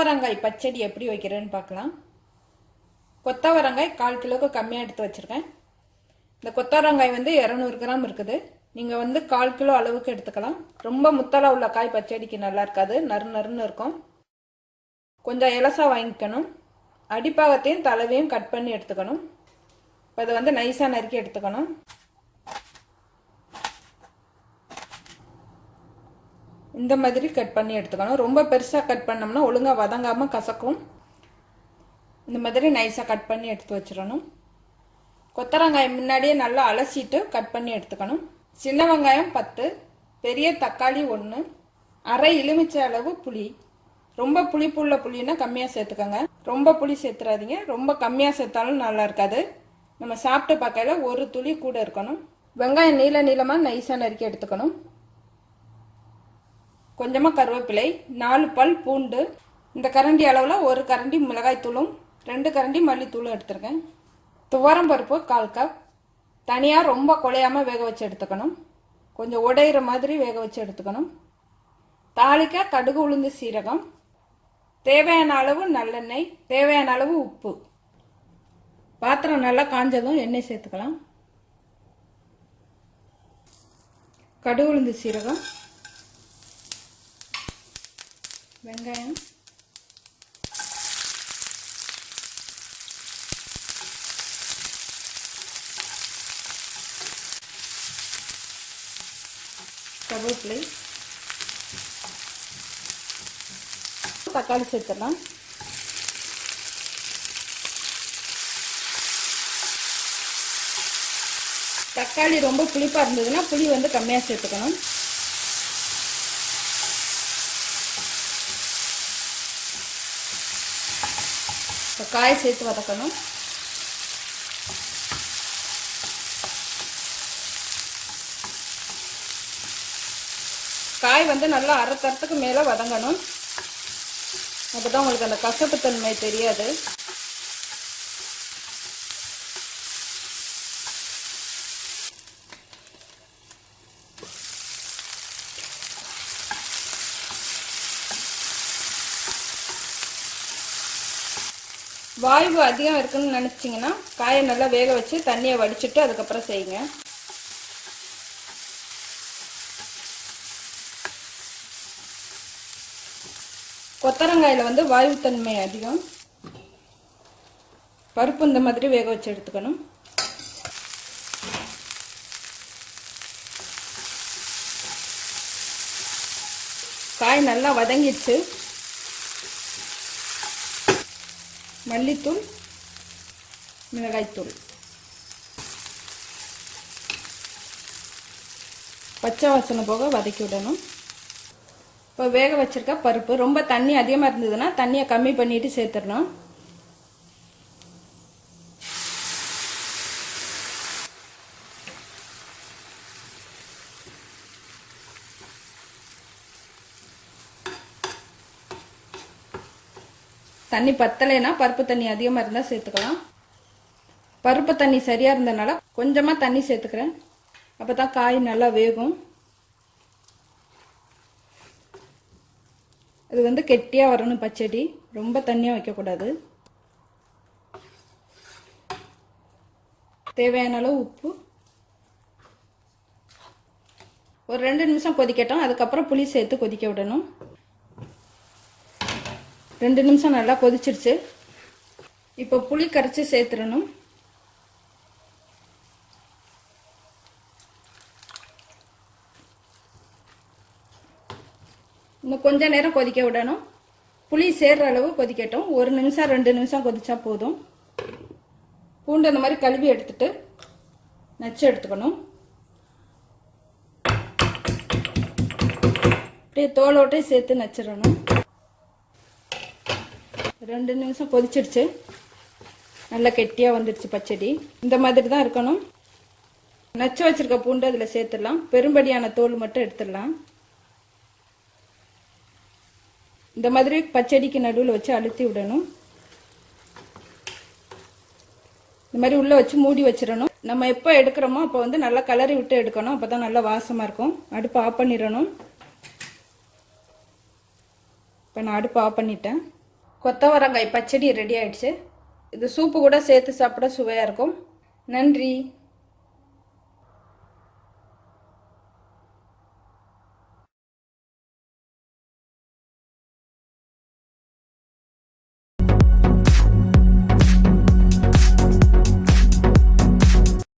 கொத்தவரங்காய் பச்சடி எப்படி வைக்கிறேன்னு பார்க்கலாம். கொத்தவரங்காய் கால் கிலோவுக்கு கம்மியாக எடுத்து வச்சுருக்கேன். இந்த கொத்தவரங்காய் வந்து இரநூறு கிராம் இருக்குது. நீங்கள் வந்து கால் கிலோ அளவுக்கு எடுத்துக்கலாம். ரொம்ப முத்தலாக உள்ள காய் பச்சடிக்கு நல்லா இருக்காது. நறு நறுன்னு இருக்கும். கொஞ்சம் இலசாக வாங்கிக்கணும். அடிப்பாகத்தையும் தலைவையும் கட் பண்ணி எடுத்துக்கணும். இப்போ இதை வந்து நைஸாக நறுக்கி எடுத்துக்கணும். இந்த மாதிரி கட் பண்ணி எடுத்துக்கணும். ரொம்ப பெருசாக கட் பண்ணோம்னா ஒழுங்காக வதங்காமல் கசக்கும். இந்த மாதிரி நைஸாக கட் பண்ணி எடுத்து வச்சிடணும். கொத்தரங்காயம் முன்னாடியே நல்லா அலசிட்டு கட் பண்ணி எடுத்துக்கணும். சின்ன வெங்காயம் பத்து பெரிய தக்காளி ஒன்று அரை எலுமிச்சை அளவு புளி. ரொம்ப புளிப்புள்ள புளின்னா கம்மியாக சேர்த்துக்கோங்க. ரொம்ப புளி சேர்த்துறாதீங்க. ரொம்ப கம்மியாக சேர்த்தாலும் நல்லா இருக்காது. நம்ம சாப்பிட்டு பார்க்கல ஒரு துளி கூட இருக்கணும். வெங்காயம் நீள நீளமாக நைஸாக நறுக்கி எடுத்துக்கணும். கொஞ்சமாக கருவேப்பிலை நாலு பல் பூண்டு இந்த கரண்டி அளவில் ஒரு கரண்டி மிளகாய் தூளும் ரெண்டு கரண்டி மல்லித்தூளும் எடுத்துருக்கேன். துவரம் பருப்பு கால் கப். தனியாக ரொம்ப குழையாமல் வேக வச்சு எடுத்துக்கணும். கொஞ்சம் உடையிற மாதிரி வேக வச்சு எடுத்துக்கணும். தாளிக்க கடுகு உளுந்து சீரகம். தேவையான அளவு நல்லெண்ணெய் தேவையான அளவு உப்பு. பாத்திரம் நல்லா காஞ்சதும் எண்ணெய் சேர்த்துக்கலாம். கடுகு உளுந்து சீரகம். வெங்காயம். கருவேப்பிலை. தக்காளி சேர்த்துடலாம். தக்காளி ரொம்ப புளிப்பாக இருந்ததுன்னா புளி வந்து கம்மியாக சேர்த்துக்கணும். காய் சேர்த்து வதக்கணும் காய் வந்து நல்லா அரை தரத்துக்கு மேலே வதங்கணும். அப்போ தான் உங்களுக்கு அந்த கசப்புத்தன்மை தெரியாது. வாய்வு அதிகம் இருக்குன்னு நினச்சிங்கன்னா காயை நல்லா வேக வச்சு தண்ணியை வடிச்சுட்டு அதுக்கப்புறம் செய்யுங்க. கொத்தரங்காயில் வந்து வாயுத்தன்மை அதிகம். பருப்பு இந்த மாதிரி வேக வச்சு எடுத்துக்கணும். காய் நல்லா வதங்கிடுச்சு. மல்லித்தூள் மிளகாய்த்தூள். பச்சை வாசனை போக வதக்கி விடணும். இப்போ வேக வச்சுருக்க பருப்பு ரொம்ப தண்ணி அதிகமாக இருந்ததுன்னா தண்ணியை கம்மி பண்ணிவிட்டு சேர்த்துடணும். தண்ணி பத்தலைன்னா பருப்பு தண்ணி அதிகமாக இருந்தால் சேர்த்துக்கலாம். பருப்பு தண்ணி சரியாக இருந்தனால கொஞ்சமாக தண்ணி சேர்த்துக்கிறேன். அப்போ தான் காய் நல்லா வேகும். இது வந்து கெட்டியாக வரணும் பச்சடி. ரொம்ப தண்ணியாக வைக்கக்கூடாது. தேவையான அளவு உப்பு. ஒரு ரெண்டு நிமிஷம் கொதிக்கட்டும். அதுக்கப்புறம் புளி சேர்த்து கொதிக்க விடணும். ரெண்டு நிமிஷம் நல்லா கொதிச்சிருச்சு. இப்போ புளி கரைச்சி சேர்த்துடணும். இன்னும் கொஞ்ச நேரம் கொதிக்க விடணும். புளி சேர்ற அளவு கொதிக்கட்டும். ஒரு நிமிஷம் ரெண்டு நிமிஷம் கொதிச்சா போதும். பூண்டு அந்த மாதிரி கழுவி எடுத்துட்டு நச்சு எடுத்துக்கணும். அப்படியே தோலோட்டே சேர்த்து நச்சிடணும். ரெண்டு நிமிஷம் கொதிச்சிடுச்சு. நல்லா கெட்டியாக வந்துடுச்சு பச்சடி. இந்த மாதிரி தான் இருக்கணும். நச்சு வச்சுருக்க பூண்டு அதில் சேர்த்துடலாம். பெரும்படியான தோல் மட்டும் எடுத்துடலாம். இந்த மாதிரி பச்சடிக்கு நடுவில் வச்சு அழுத்தி விடணும். இந்த மாதிரி உள்ளே வச்சு மூடி வச்சிடணும். நம்ம எப்போ எடுக்கிறோமோ அப்போ வந்து நல்லா கலரி விட்டு எடுக்கணும். அப்போ தான் நல்லா வாசமாக இருக்கும். அடுப்பு ஆஃப் பண்ணிடணும். இப்போ நான் அடுப்பு ஆஃப் பண்ணிட்டேன். கொத்தவரங்காய் பச்சடி ரெடி ஆயிடுச்சு. இது சூப்பு கூட சேர்த்து சாப்பிட சுவையாக இருக்கும். நன்றி.